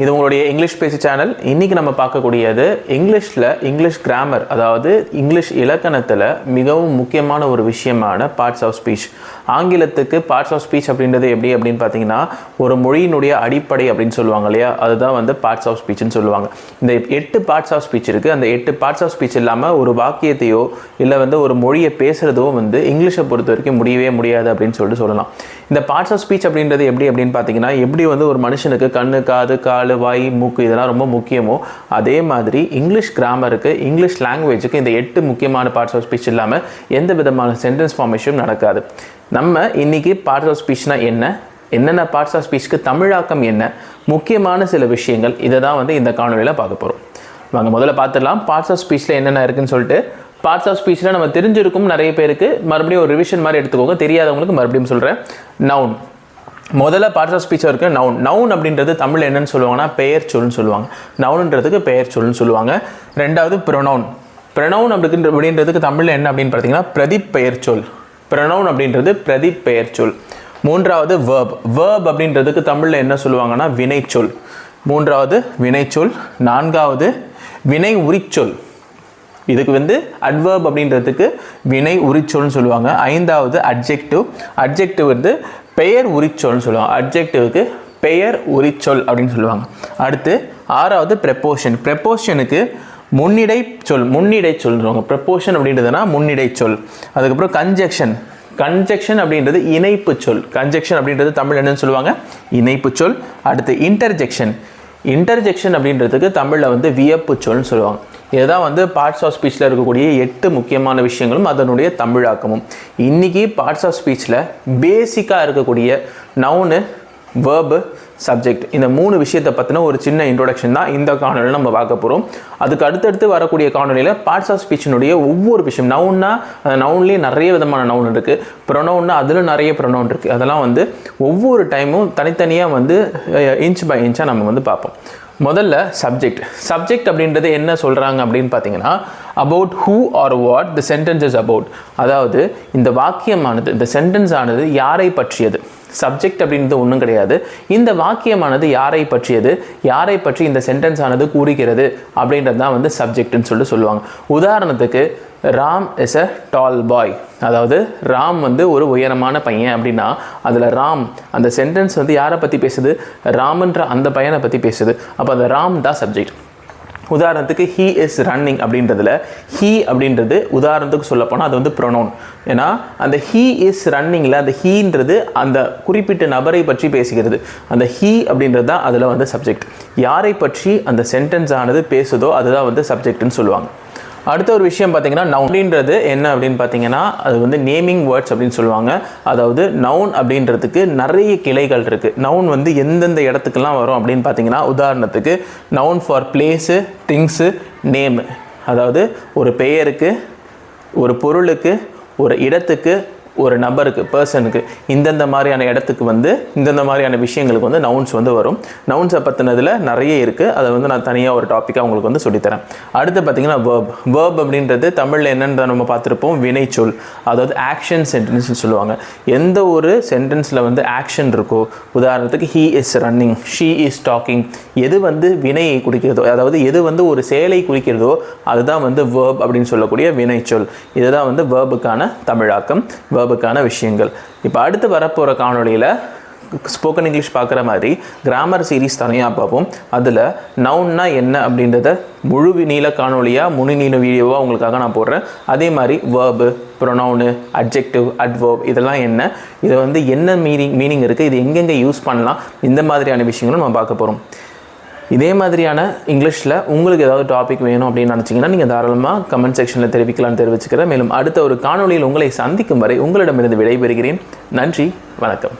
இது உங்களுடைய இங்கிலீஷ் பேச்சு சேனல் இன்றைக்கி நம்ம பார்க்கக்கூடியது இங்கிலீஷில் இங்கிலீஷ் கிராமர் அதாவது இங்கிலீஷ் இலக்கணத்தில் மிகவும் முக்கியமான ஒரு விஷயமான பார்ட்ஸ் ஆஃப் ஸ்பீச் ஆங்கிலத்துக்கு பார்ட்ஸ் ஆஃப் ஸ்பீச் அப்படின்றது எப்படி அப்படின்னு பார்த்தீங்கன்னா ஒரு மொழியினுடைய அடிப்படை அப்படின்னு சொல்லுவாங்க இல்லையா? அதுதான் வந்து பார்ட்ஸ் ஆஃப் ஸ்பீச்னு சொல்லுவாங்க. இந்த எட்டு பார்ட்ஸ் ஆஃப் ஸ்பீச் இருக்குது அந்த எட்டு பார்ட்ஸ் ஆஃப் ஸ்பீச் இல்லாமல் ஒரு வாக்கியத்தையோ இல்லை வந்து ஒரு மொழியை பேசுகிறதோ வந்து இங்கிலீஷை பொறுத்த வரைக்கும் முடியவே முடியாது அப்படின்னு சொல்லிட்டு சொல்லலாம். இந்த பார்ட்ஸ் ஆஃப் ஸ்பீச் அப்படின்றது எப்படி அப்படின்னு பார்த்தீங்கன்னா எப்படி வந்து ஒரு மனுஷனுக்கு கண்ணு காது கால் வாய் மூக்கு இதெல்லாம் ரொம்ப முக்கியமோ அதே மாதிரி இங்கிலீஷ் கிராமருக்கு இங்கிலீஷ் லாங்குவேஜுக்கு இந்த எட்டு முக்கியமான பார்ட்ஸ் ஆஃப் ஸ்பீச் இல்லாமல் எந்த விதமான சென்டென்ஸ் ஃபார்மேஷனும் நடக்காது. நம்ம இன்னைக்கு பார்ட்ஸ் ஆஃப் ஸ்பீச்னா என்ன என்னென்ன பார்ட்ஸ் ஆஃப் ஸ்பீச்சுக்கு தமிழாக்கம் என்ன முக்கியமான சில விஷயங்கள் இதை தான் வந்து இந்த காணொலியில் பார்க்க போகிறோம் வாங்க முதல்ல பார்த்துடலாம். பார்ட்ஸ் ஆஃப் ஸ்பீச்சில் என்னென்ன இருக்குதுன்னு சொல்லிட்டு பார்ட்ஸ் ஆஃப் ஸ்பீச்சில் நம்ம தெரிஞ்சிருக்கும் நிறைய பேருக்கு மறுபடியும் ஒரு ரிவிஷன் மாதிரி எடுத்துக்கோங்க. தெரியாதவங்களுக்கு மறுபடியும் சொல்கிறேன் நவுன் முதல்ல பார்ட்ஸ் ஆஃப் ஸ்பீச் இருக்குது நவுன் நவுன் அப்படின்றது தமிழ் என்னன்னு சொல்லுவாங்கன்னா பெயர் சொல்னு சொல்லுவாங்க. நவுன்ன்றதுக்கு பெயர் சொல்னு சொல்லுவாங்க. ரெண்டாவது ப்ரொனவுன் ப்ரனவுன் அப்படின்ற அப்படின்றதுக்கு தமிழில் என்ன அப்படின்னு பார்த்தீங்கன்னா பிரதிப் சொல். ப்ரனவுன் அப்படின்றது பிரதிப் பெயர் சொல். மூன்றாவது வேர்ப் வேர்ப் அப்படின்றதுக்கு தமிழில் என்ன சொல்லுவாங்கன்னா வினைச்சொல். மூன்றாவது வினைச்சொல். நான்காவது வினை உரிச்சொல் இதுக்கு வந்து அட்வர்ப் அப்படின்றதுக்கு வினை உரிச்சொல்னு சொல்லுவாங்க. ஐந்தாவது அட்ஜெக்டிவ் அட்ஜெக்டிவ் வந்து பெயர் உரிச்சொல்னு சொல்லுவாங்க. அட்ஜெக்டிவ்க்கு பெயர் உரிச்சொல் அப்படின்னு சொல்லுவாங்க. அடுத்து ஆறாவது ப்ரெப்போஷன் ப்ரெப்போஷனுக்கு முன்னிடை சொல் முன்னிடை சொல்லுவாங்க. ப்ரெப்போஷன் அப்படின்றதுனா முன்னிடை சொல். அதுக்கப்புறம் கன்ஜெக்ஷன் கன்ஜெக்ஷன் அப்படின்றது இணைப்பு சொல். கன்ஜெக்ஷன் அப்படின்றது தமிழ் என்னன்னு சொல்லுவாங்க? இணைப்பு சொல். அடுத்து இன்டர்ஜெக்ஷன் இன்டர்ஜெக்ஷன் அப்படின்றதுக்கு தமிழில் வந்து வியப்பு சொல்னு சொல்லுவாங்க. இதுதான் வந்து பார்ட்ஸ் ஆஃப் ஸ்பீச்சில் இருக்கக்கூடிய எட்டு முக்கியமான விஷயங்களும் அதனுடைய தமிழாக்கமும். இன்றைக்கி பார்ட்ஸ் ஆஃப் ஸ்பீச்சில் பேசிக்காக இருக்கக்கூடிய நவுனு வேர்பு சப்ஜெக்ட் இந்த மூணு விஷயத்தை பற்றின ஒரு சின்ன இன்ட்ரோடக்ஷன் தான் இந்த காணொலியில் நம்ம பார்க்க போகிறோம் அதுக்கு அடுத்தடுத்து வரக்கூடிய காணொலியில் பார்ட்ஸ் ஆஃப் ஸ்பீச்சினுடைய ஒவ்வொரு விஷயம் நவுன்னா அந்த நவுன்லேயே நிறைய விதமான நவுன் இருக்குது ப்ரொனவுன்னா அதில் நிறைய ப்ரொனவுன் இருக்குது அதெல்லாம் வந்து ஒவ்வொரு டைமும் தனித்தனியாக வந்து இன்ச் பை இன்ச்சாக நம்ம வந்து பார்ப்போம். முதல்ல சப்ஜெக்ட் சப்ஜெக்ட் அப்படின்றது என்ன சொல்கிறாங்க அப்படின்னு பார்த்தீங்கன்னா about who are what the sentence is about அதாவது இந்த வாக்கியமானது இந்த சென்டென்ஸ் ஆனது யாரை பற்றியது? சப்ஜெக்ட் அப்படின்றது ஒன்றும் கிடையாது. இந்த வாக்கியமானது யாரை பற்றியது? யாரை பற்றி இந்த சென்டென்ஸ் ஆனது கூறுகிறது? அப்படின்றது தான் வந்து சப்ஜெக்ட்னு சொல்லிட்டு சொல்லுவாங்க. உதாரணத்துக்கு ராம் இஸ் அ டால் பாய் அதாவது ராம் வந்து ஒரு உயரமான பையன் அப்படின்னா அதில் ராம் அந்த சென்டென்ஸ் வந்து யாரை பற்றி பேசுது? ராமன்ற அந்த பையனை பற்றி பேசுது. அப்போ அந்த ராம் தான் சப்ஜெக்ட் உதாரணத்துக்கு ஹீ இஸ் ரன்னிங் அப்படின்றதுல ஹீ அப்படின்றது உதாரணத்துக்கு சொல்லப்போனால் அது வந்து ப்ரொனோன் ஏன்னா அந்த ஹீ இஸ் ரன்னிங்கில் அந்த ஹீன்றது அந்த குறிப்பிட்ட நபரை பற்றி பேசுகிறது. அந்த ஹீ அப்படின்றது தான் அதில் வந்து சப்ஜெக்ட் யாரை பற்றி அந்த சென்டென்ஸ் ஆனது பேசுதோ அதுதான் வந்து சப்ஜெக்ட்னு சொல்லுவாங்க. அடுத்த ஒரு விஷயம் பார்த்தீங்கன்னா நவுன் அப்படின்றது என்ன அப்படின்னு பார்த்தீங்கன்னா அது வந்து நேமிங் வேர்ட்ஸ் அப்படின்னு சொல்லுவாங்க. அதாவது நவுன் அப்படின்றதுக்கு நிறைய கிளைகள் இருக்குது நவுன் வந்து எந்தெந்த இடத்துக்கெல்லாம் வரும் அப்படின்னு பார்த்தீங்கன்னா உதாரணத்துக்கு noun for place things name அதாவது ஒரு பெயருக்கு ஒரு பொருளுக்கு ஒரு இடத்துக்கு ஒரு நபருக்கு பர்சனுக்கு இந்தந்த மாதிரியான இடத்துக்கு வந்து இந்தந்த மாதிரியான விஷயங்களுக்கு வந்து நவுன்ஸ் வந்து வரும். நவுன்ஸை பற்றினதில் நிறைய இருக்குது அதை வந்து நான் தனியாக ஒரு டாப்பிக்காக உங்களுக்கு வந்து சொல்லித்தரேன். அடுத்து பார்த்தீங்கன்னா வேர்ப் வேர்ப் அப்படின்றது தமிழில் என்னென்னு நம்ம பார்த்துருப்போம். வினைச்சொல். அதாவது ஆக்ஷன் சென்டென்ஸ்னு சொல்லுவாங்க. எந்த ஒரு சென்டென்ஸில் வந்து ஆக்ஷன் இருக்கோ உதாரணத்துக்கு he is running she is talking எது வந்து வினையை குறிக்கிறதோ அதாவது எது வந்து ஒரு செயலை குறிக்கிறதோ அதுதான் வந்து வேர்ப் அப்படின்னு சொல்லக்கூடிய வினைச்சொல். இதுதான் வந்து வேர்புக்கான தமிழாக்கம். வேர்புக்கான விஷயங்கள். இப்போ அடுத்து வரப்போகிற காணொலியில் ஸ்போக்கன் இங்கிலீஷ் பார்க்குற மாதிரி கிராமர் சீரீஸ் தனியாக பார்ப்போம். அதில் நவுன்னா என்ன அப்படின்றத முழு நீள காணொலியாக முழு நீள வீடியோவாக உங்களுக்காக நான் போடுறேன். அதே மாதிரி வேர்பு ப்ரொனவுனு அட்ஜெக்டிவ் அட்வர்ப் இதெல்லாம் என்ன இதை வந்து என்ன மீனிங் மீனிங் இருக்குது இது எங்கெங்கே யூஸ் பண்ணலாம் இந்த மாதிரியான விஷயங்களும் நம்ம பார்க்க போகிறோம் இதே மாதிரியான இங்கிலீஷில் உங்களுக்கு ஏதாவது டாபிக் வேணும் அப்படின்னு நினச்சிங்கன்னா நீங்கள் தாராளமாக கமெண்ட் செக்ஷனில் தெரிவிக்கலாம்னு தெரிவிச்சுக்கிறேன். மேலும் அடுத்த ஒரு காணொலியில் உங்களை சந்திக்கும் வரை உங்களிடமிருந்து விடைபெறுகிறேன். நன்றி வணக்கம்.